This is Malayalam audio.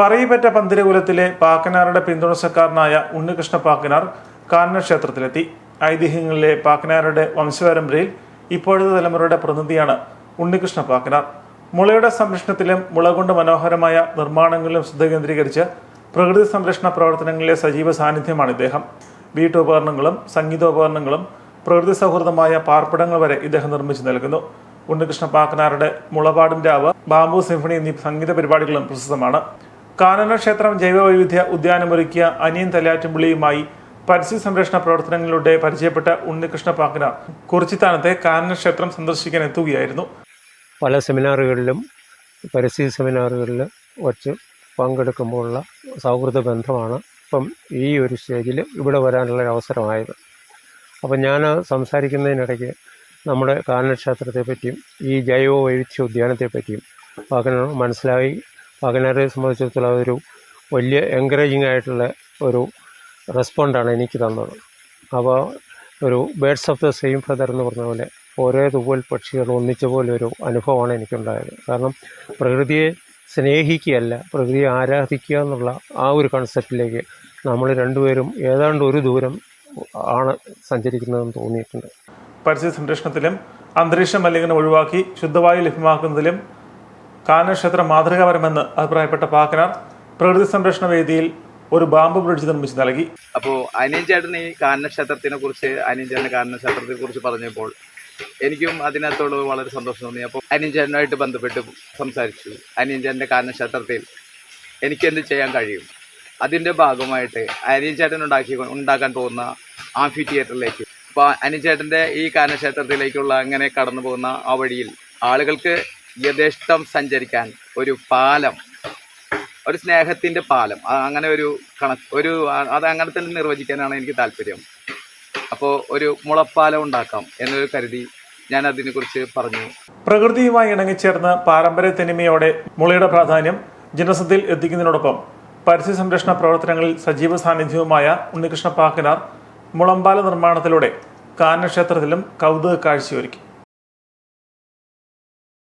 പറയിപ്പറ്റ പന്തിരകുലത്തിലെ പാക്കനാരുടെ പിന്തുണച്ചക്കാരനായ ഉണ്ണികൃഷ്ണ പാക്കനാർ കാനന ക്ഷേത്രത്തിലെത്തി ഐതിഹ്യങ്ങളിലെ പാക്കനാരുടെ വംശപരമ്പരയിൽ ഇപ്പോഴത്തെ തലമുറയുടെ പ്രതിനിധിയാണ് ഉണ്ണികൃഷ്ണ പാക്കനാർ. മുളയുടെ സംരക്ഷണത്തിലും മുള കൊണ്ട് മനോഹരമായ നിർമ്മാണങ്ങളിലും ശ്രദ്ധ കേന്ദ്രീകരിച്ച് പ്രകൃതി സംരക്ഷണ പ്രവർത്തനങ്ങളിലെ സജീവ സാന്നിധ്യമാണ് ഇദ്ദേഹം. വീട്ടുപകരണങ്ങളും സംഗീതോപകരണങ്ങളും പ്രകൃതി സൗഹൃദമായ പാർപ്പിടങ്ങൾ വരെ ഇദ്ദേഹം നിർമ്മിച്ചു നൽകുന്നു. ഉണ്ണികൃഷ്ണ പാക്കനാരുടെ മുളപാടിന്റെ രാവ് ബാംബു സിംഫണി എന്നീ സംഗീത പരിപാടികളും പ്രസിദ്ധമാണ് കാനന ക്ഷേത്രം ജൈവവൈവിധ്യ ഉദ്യാനമൊരുക്കിയ അനിയൻ തലയാറ്റുംപുള്ളിയുമായി പരിസ്ഥിതി സംരക്ഷണ പ്രവർത്തനങ്ങളിലൂടെ പരിചയപ്പെട്ട ഉണ്ണികൃഷ്ണ കുറിച്ചിത്താനത്തെ കാനന ക്ഷേത്രം സന്ദർശിക്കാൻ എത്തുകയായിരുന്നു. പല സെമിനാറുകളിലും പരിസ്ഥിതി സെമിനാറുകളിൽ വച്ച് പങ്കെടുക്കുമ്പോഴുള്ള സൗഹൃദ ബന്ധമാണ് ഇപ്പം ഈ ഒരു സ്റ്റേജിൽ ഇവിടെ വരാനുള്ള അവസരമായത്. അപ്പം ഞാൻ സംസാരിക്കുന്നതിനിടയ്ക്ക് നമ്മുടെ കാനനക്ഷേത്രത്തെപ്പറ്റിയും ഈ ജൈവ വൈവിധ്യ ഉദ്യാനത്തെ പറ്റിയും മനസ്സിലായി പാകനാരെ സംബന്ധിച്ചിടത്തോളം അതൊരു വലിയ എൻകറേജിങ് ആയിട്ടുള്ള ഒരു റെസ്പോണ്ടാണ് എനിക്ക് തന്നത്. അപ്പോൾ ഒരു birds of the same feather എന്ന് പറഞ്ഞ പോലെ ഓരോ തൂവൽ പക്ഷികൾ ഒന്നിച്ച പോലെ ഒരു അനുഭവമാണ് എനിക്കുണ്ടായത്. കാരണം പ്രകൃതിയെ സ്നേഹിക്കുകയല്ല പ്രകൃതിയെ ആരാധിക്കുക എന്നുള്ള ആ ഒരു കൺസെപ്റ്റിലേക്ക് നമ്മൾ രണ്ടുപേരും ഏതാണ്ട് ഒരു ദൂരം ആണ് സഞ്ചരിക്കുന്നതെന്ന് തോന്നിയിട്ടുണ്ട്. പരിസ്ഥിതി സംരക്ഷണത്തിലും അന്തരീക്ഷ മലിനീകരണം ഒഴിവാക്കി ശുദ്ധവായു ലഭ്യമാക്കുന്നതിലും കാനനക്ഷേത്രം മാതൃകാപരമെന്ന് അഭിപ്രായപ്പെട്ട പാക്കനാർ പ്രകൃതി സംരക്ഷണ വേദിയിൽ ഒരു ബാമ്പ് ബ്രിഡ്ജ് നിർമ്മിച്ച് നൽകി. അപ്പോൾ അനിയൻ ചേട്ടൻ ഈ കാനനക്ഷേത്രത്തിനെ കുറിച്ച് അനിയൻ ചേട്ടൻ കാനനക്ഷേത്രത്തെ കുറിച്ച് പറഞ്ഞപ്പോൾ എനിക്കും അതിനകത്തോട് വളരെ സന്തോഷം തോന്നി. അപ്പോൾ അനിയൻ ചേട്ടനുമായിട്ട് ബന്ധപ്പെട്ട് സംസാരിച്ചു. അനിയൻ ചേട്ടന്റെ കാനനക്ഷേത്രത്തിൽ എനിക്ക് എന്ത് ചെയ്യാൻ കഴിയും? അതിന്റെ ഭാഗമായിട്ട് അനിയൻ ചേട്ടൻ ഉണ്ടാക്കി ഉണ്ടാക്കാൻ പോകുന്ന ആംഫി തിയേറ്ററിലേക്ക്. അപ്പോൾ അനിയൻ ചേട്ടന്റെ ഈ കാനനക്ഷേത്രത്തിലേക്കുള്ള അങ്ങനെ കടന്നു പോകുന്ന ആ വഴിയിൽ ആളുകൾക്ക് യഥേഷ്ടം സഞ്ചരിക്കാൻ ഒരു പാലം ഒരു സ്നേഹത്തിന്റെ പാലം. അങ്ങനെ ഒരു കണക്ക് ഒരു അത് അങ്ങനെ തന്നെ നിർവചിക്കാനാണ് എനിക്ക് താല്പര്യം. അപ്പോൾ ഒരു മുളപ്പാലം ഉണ്ടാക്കാം എന്നൊരു കരുതി ഞാൻ അതിനെക്കുറിച്ച് പറഞ്ഞു. പ്രകൃതിയുമായി ഇണങ്ങിച്ചേർന്ന് പാരമ്പര്യ തനിമയോടെ മുളയുടെ പ്രാധാന്യം ജനസത്തിൽ എത്തിക്കുന്നതിനോടൊപ്പം പരിസ്ഥിതി സംരക്ഷണ പ്രവർത്തനങ്ങളിൽ സജീവ സാന്നിധ്യവുമായ ഉണ്ണികൃഷ്ണ പാക്കനാർ മുളമ്പാല നിർമ്മാണത്തിലൂടെ കാനക്ഷേത്രത്തിലും കൗതുക കാഴ്ചയൊരുക്കി